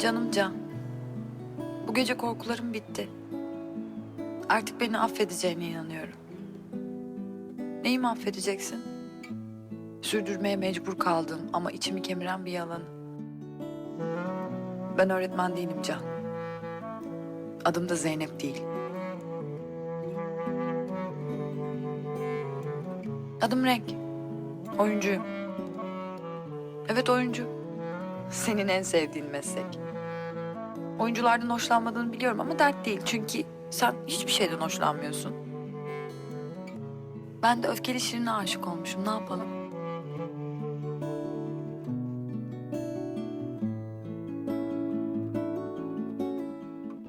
Canım Can. Bu gece korkularım bitti. Artık beni affedeceğine inanıyorum. Neyi mi affedeceksin? Sürdürmeye mecbur kaldığım ama içimi kemiren bir yalanı. Ben öğretmen değilim Can. Adım da Zeynep değil. Adım Renk. Oyuncuyum. Evet oyuncu. Senin en sevdiğin meslek. Oyunculardan hoşlanmadığını biliyorum ama dert değil. Çünkü sen hiçbir şeyden hoşlanmıyorsun. Ben de öfkeli Şirin'e aşık olmuşum. Ne yapalım?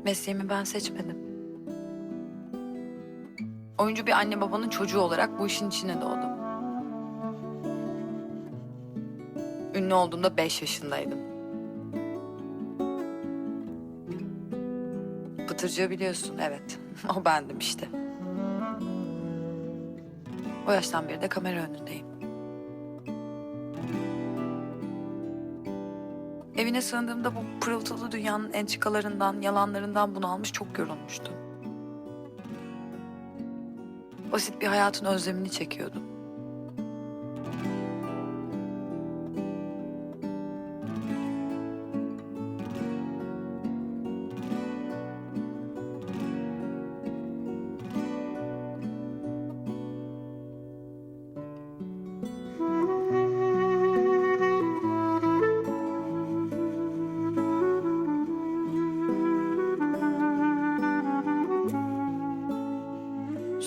Mesleğimi ben seçmedim. Oyuncu bir anne babanın çocuğu olarak bu işin içine doğdum. Ünlü olduğumda beş yaşındaydım. Pıtırcığı biliyorsun, evet. o bendim işte. O yaştan beri de kamera önündeyim. Evine sığındığımda bu pırıltılı dünyanın entrikalarından, yalanlarından bunalmış çok yorulmuştum. Basit bir hayatın özlemini çekiyordum.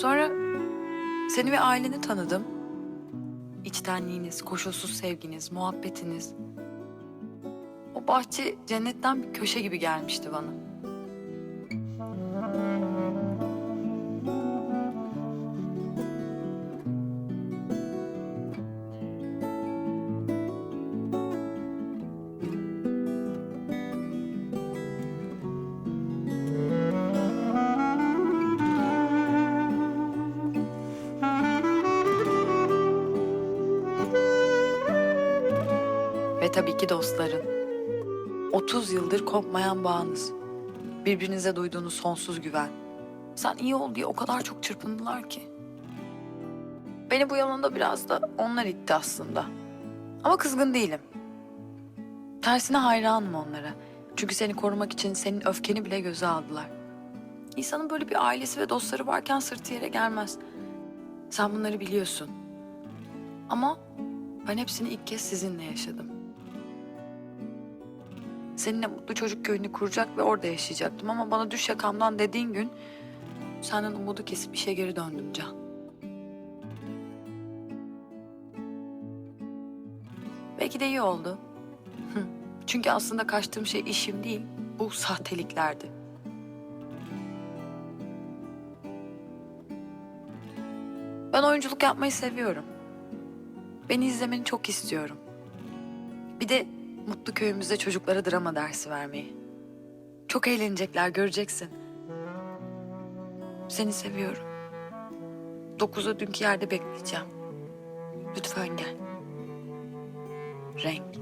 Sonra seni ve aileni tanıdım. İçtenliğiniz, koşulsuz sevginiz, muhabbetiniz. O bahçe cennetten bir köşe gibi gelmişti bana. Ve tabii ki dostların. 30 yıldır kopmayan bağınız. Birbirinize duyduğunuz sonsuz güven. Sen iyi ol diye o kadar çok çırpındılar ki. Beni bu yolunda biraz da onlar itti aslında. Ama kızgın değilim. Tersine hayranım onlara. Çünkü seni korumak için senin öfkeni bile göze aldılar. İnsanın böyle bir ailesi ve dostları varken sırtı yere gelmez. Sen bunları biliyorsun. Ama ben hepsini ilk kez sizinle yaşadım. Seninle mutlu çocuk köyünü kuracak ve orada yaşayacaktım ama bana düş yakamdan dediğin gün senden umudu kesip işe geri döndüm Can. Belki de iyi oldu. Çünkü aslında kaçtığım şey işim değil, bu sahteliklerdi. Ben oyunculuk yapmayı seviyorum. Beni izlemeni çok istiyorum. Bir de mutlu köyümüzde çocuklara drama dersi vermeyi. Çok eğlenecekler göreceksin. Seni seviyorum. Dokuzda dünkü yerde bekleyeceğim. Lütfen gel. Renk.